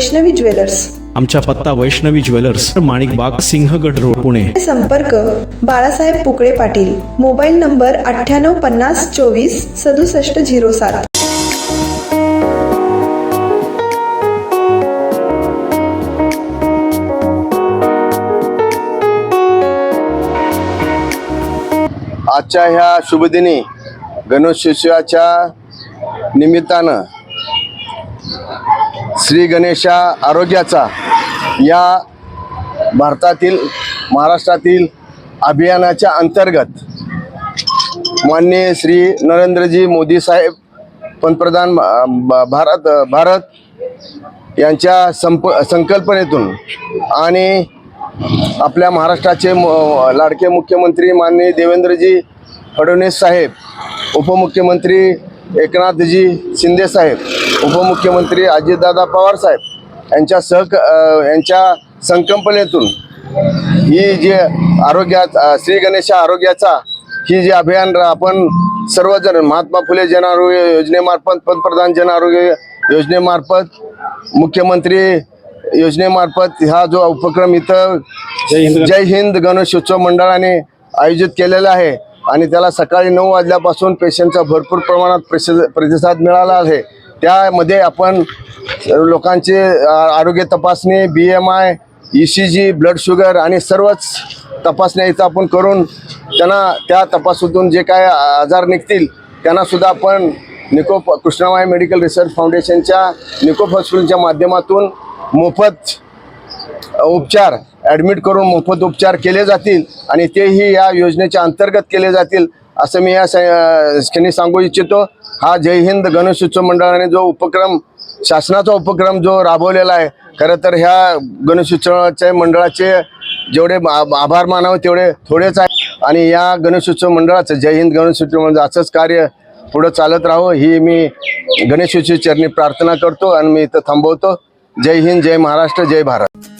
Vaishnavi jewellers. आमचा पत्ता Vaishnavi jewellers माणिक बाग सिंहगड रोड पुणे. संपर्क बाळासाहेब पुकळे पाटील. मोबाईल नंबर अठ्ठ्याण्णव पन्नास चोवीस सदुसष्ट झिरो सात. आजच्या ह्या शुभदिनी गणेशोत्सवाच्या निमित्तानं श्री गणेशा आरोग्याचा या भारतातील महाराष्ट्रातील अभियानाच्या अंतर्गत माननीय श्री नरेंद्रजी मोदी साहेब पंतप्रधान भारत भारत यांच्या संप संकल्पनेतून आणि आपल्या महाराष्ट्राचे म- लाडके मुख्यमंत्री माननीय देवेंद्रजी फडणवीस साहेब उपमुख्यमंत्री एकनाथजी शिंदे साहेब उपमुख्यमंत्री अजितदादा पवार साहेब यांच्या सहक यांच्या संकल्पनेतून ही जी आरोग्यात अ, श्री गणेश आरोग्याचा ही जी अभियान आपण सर्वजण महात्मा फुले जन आरोग्य योजनेमार्फत पंतप्रधान जन आरोग्य योजनेमार्फत मुख्यमंत्री योजनेमार्फत हा जो उपक्रम इथं जय हिंद गणेशोत्सव मंडळाने आयोजित केलेला आहे. आणि त्याला सकाळी नऊ वाजल्यापासून पेशंटचा भरपूर प्रमाणात प्रतिसाद मिळाला आहे. त्यामध्ये आपण लोकांचे आरोग्य तपासणी B M I E C G blood sugar आणि सर्वच तपासण्या इथं आपण करून त्यांना त्या तपासून जे काय आजार निघतील त्यांनासुद्धा आपण निकोप कृष्णामाई मेडिकल रिसर्च फाउंडेशनच्या निकोप हॉस्पिटलच्या माध्यमातून मोफत उपचार ॲडमिट करून मोफत उपचार केले जातील आणि तेही या योजनेच्या अंतर्गत केले जातील असं मी या ठिकाणी सांगू इच्छितो. हा जय हिंद गणेशोत्सव मंडळाने जो उपक्रम शासनाचा उपक्रम जो राबवलेला आहे खरं तर ह्या गणेशोत्सवाच्या मंडळाचे जेवढे आभार मानावे तेवढे थोडेच आहे आणि या गणेशोत्सव मंडळाचं जय हिंद गणेशोत्सव मंडळ असंच कार्य पुढं चालत राहावं ही मी गणेशोत्सव चरणी प्रार्थना करतो आणि मी इथं थांबवतो. जय हिंद जय महाराष्ट्र जय भारत.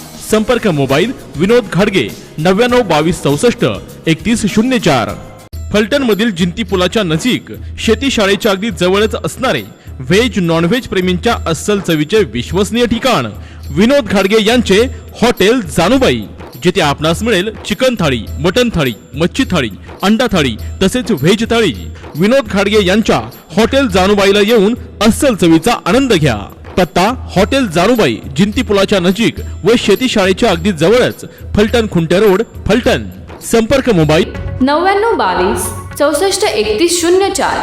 संपर्क मोबाईल विनोद घाडगे नव्याण्णव बावीस चौसष्ट एकतीस शून्य चार. फलटण मधील जिंती पुलाच्या नजीक शेती शाळेच्या अगदी जवळच असणारे व्हेज नॉनव्हेज प्रेमींच्या अस्सल चवीचे विश्वसनीय ठिकाण विनोद घाडगे यांचे हॉटेल जानुबाई जिथे आपणास मिळेल चिकन थाळी मटन थाळी मच्छी थाळी अंडा थाळी तसेच व्हेज थाळी. विनोद घाडगे यांच्या हॉटेल जानुबाईला येऊन अस्सल चवीचा आनंद घ्या. पत्ता हॉटेल जारुबाई जिंती पुलाच्या नजीक व शेती शाळेच्या अगदी जवळच फलटण खुंटे रोड फलटण. संपर्क मोबाईल नव्याण्णव बावीस चौसष्ट एकतीस शून्य चार.